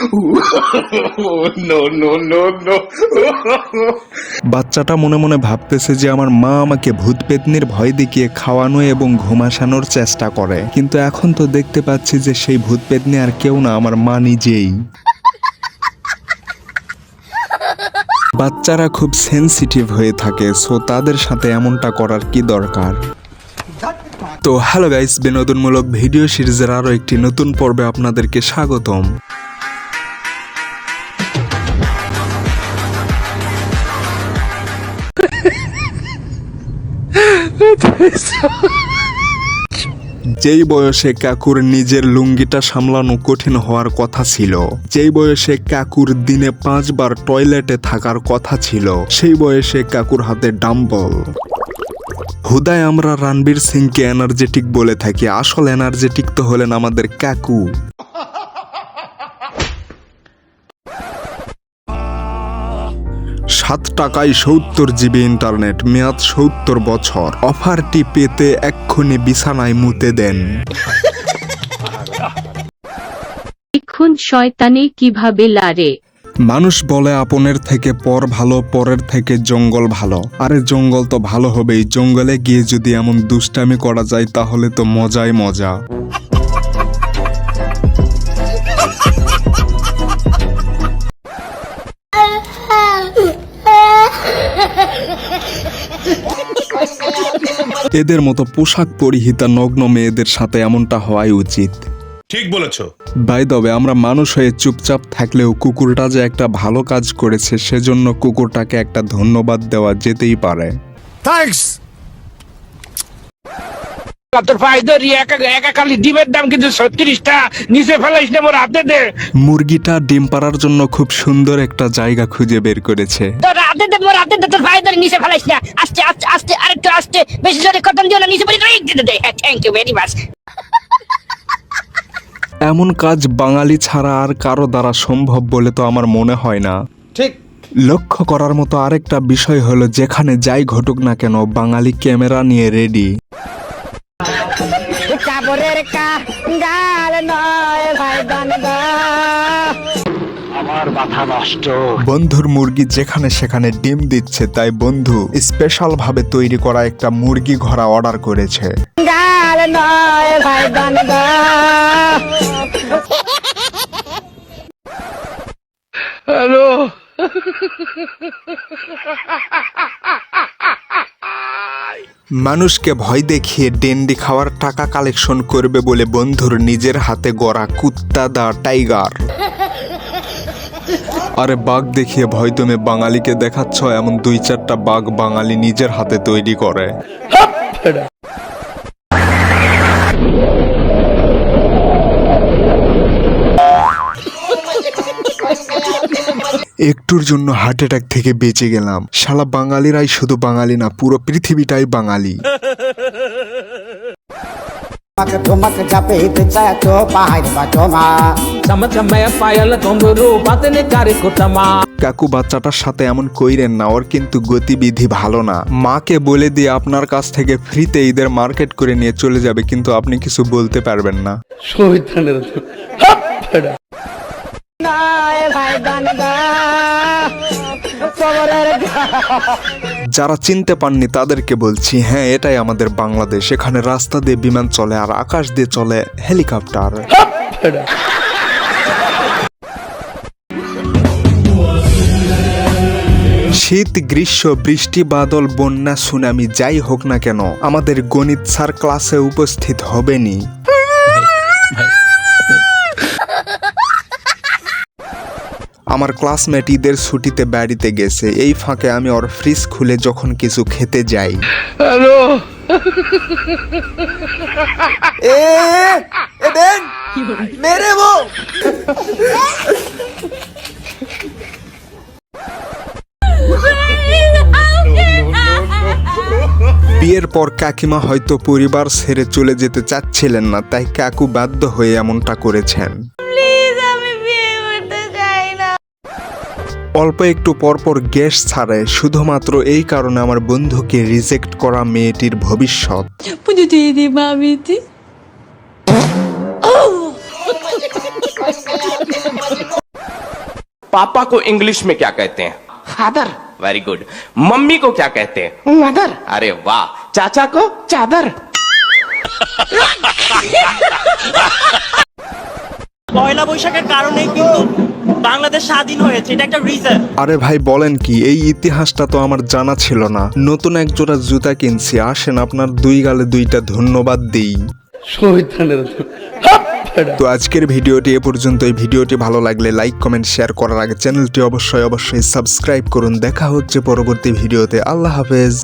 বাচ্চাটা মনে মনে ভাবতেছে যে আমার মা আমাকে ভূত পেতনির ভয় দেখিয়ে খাওয়ানো এবং ঘুমাসানোর চেষ্টা করে। কিন্তু এখন তো দেখতে পাচ্ছি যে সেই ভূত পেতনি আর কেউ না, আমার মা নিজেই। বাচ্চারা খুব সেনসিটিভ হয়ে থাকে সো তাদের সাথে এমনটা করার কি দরকার? তো হ্যালো গাইস, বিনোদনমূলক ভিডিও সিরিজের আরও একটি নতুন পর্বে আপনাদেরকে স্বাগতম। যেই বয়সে কাকুর নিজের লুঙ্গিটা সামলানো কঠিন হওয়ার কথা ছিল, যেই বয়সে কাকুর দিনে পাঁচবার টয়লেটে থাকার কথা ছিল, সেই বয়সে কাকুর হাতে ডাম্বল। হুদায় আমরা রণবীর সিংকে এনার্জেটিক বলে থাকি, আসল এনার্জেটিক তো হলেন আমাদের কাকু। সাত টাকায় সত্তর জিবি ইন্টারনেট মেয়াদ সত্তর বছর। অফারটি পেতে এক্ষুনি বিছানায় মুতে দেন। দেখুন শয়তানে কীভাবে লারে। মানুষ বলে আপনের থেকে পর ভালো পরের থেকে জঙ্গল ভালো। আরে জঙ্গল তো ভালো হবেই জঙ্গলে গিয়ে যদি এমন দুষ্টামি করা যায় তাহলে তো মজাই মজা। এদের মতো পোশাক পরিহিতা নগ্ন মেয়েদের সাথে এমনটা হওয়াই উচিত। ঠিক বলেছ। বাই দবে আমরা মানুষ হয়ে চুপচাপ থাকলেও কুকুরটা যে একটা ভালো কাজ করেছে সেজন্য কুকুরটাকে একটা ধন্যবাদ দেওয়া যেতেই পারে। তোর মুরগিটা ডিম পাড়ার জন্য খুব সুন্দর একটা জায়গা খুঁজে বের করেছে। তোর হাতে দে মোর হাতে দে তোর ভাই ধরে নিচে ফেলাইস না। আস্তে আস্তে আস্তে আরেকটু আস্তে বেশি জোরে কটন দিও না নিচে পড়ে যাবে দে দে থ্যাংক ইউ ভেরি মাচ এমন কাজ বাঙালি ছাড়া আর কারও দ্বারা সম্ভব বলে তো আমার মনে হয় না। ঠিক। লক্ষ্য করার মতো আরেকটা বিষয় হলো যেখানে যাই ঘটুক না কেন বাঙালি ক্যামেরা নিয়ে রেডি বন্ধুর মুরগি যেখানে সেখানে ডিম দিচ্ছে তাই বন্ধু স্পেশাল ভাবে তৈরি করা একটা মুরগি ঘোড়া অর্ডার করেছে। গাল নয় ভাই হ্যালো। মানুষকে ভয় দেখিয়ে ডেন্ডি খাওয়ার টাকা কালেকশন করবে বলে বন্ধুর নিজের হাতে গড়া কুত্তা দা টাইগার। আরে বাঘ দেখিয়ে ভয় তুমি বাঙালিকে দেখাচ্ছ, এমন দুই চারটা বাঘ বাঙালি নিজের হাতে তৈরি করে। একটুর জন্য হার্ট অ্যাটাক থেকে বেঁচে গেলাম। শালা বাঙালিরাই শুধু বাঙালি না পুরো পৃথিবীটাই বাঙালি। পায়াল কারে কোটামা। কাকু বাচ্চাটার সাথে এমন কইরেন না ওর কিন্তু গতিবিধি ভালো না। মাকে বলে দিয়ে আপনার কাছ থেকে ফ্রিতে ঈদের মার্কেট করে নিয়ে চলে যাবে কিন্তু আপনি কিছু বলতে পারবেন না। যারা চিনতে পাননি, তাদেরকে বলছি হ্যাঁ এটাই আমাদের বাংলাদেশ। এখানে রাস্তা দিয়ে বিমান চলে আর আকাশ দিয়ে চলে হেলিকপ্টার। শীত, গ্রীষ্ম, বৃষ্টি, বাদল, বন্যা, সুনামি, যাই হোক না কেন, আমাদের গণিত স্যার ক্লাসে উপস্থিত হবেনি আমার ক্লাসমেট ঈদের ছুটিতে বাড়িতে গেছে। এই ফাঁকে আমি ওর ফ্রিজ খুলে যখন কিছু খেতে যাই। হ্যালো? বিয়ের পর কাকিমা হয়তো পরিবার ছেড়ে চলে যেতে চাচ্ছিলেন না তাই কাকু বাধ্য হয়ে এমনটা করেছেন। অল্প একটু পরপর গ্যাস ছাড়ে শুধুমাত্র এই কারণে আমার বন্ধুকে রিজেক্ট করা মেয়েটির ভবিষ্যৎ पापा को इंग्लिश में क्या कहते हैं फादर वेरी गुड मम्मी को क्या कहते हैं मदर अरे वाह चाचा को चादर পয়লা বৈশাখের কারণে কিন্তু বাংলাদেশ স্বাধীন হয়েছে এটা একটা রিজন আরে ভাই বলেন কি এই ইতিহাসটা তো আমার জানা ছিল না। নতুন এক জোড়া জুতা কিনছি আসেন আপনার দুই গালে দুইটা ধন্যবাদ দিই। তো আজকের ভিডিওটি এ পর্যন্ত। এই ভিডিওটি ভালো লাগলে লাইক কমেন্ট শেয়ার করার আগে চ্যানেলটি অবশ্যই অবশ্যই সাবস্ক্রাইব করুন। দেখা হচ্ছে পরবর্তী ভিডিওতে। আল্লাহ হাফেজ।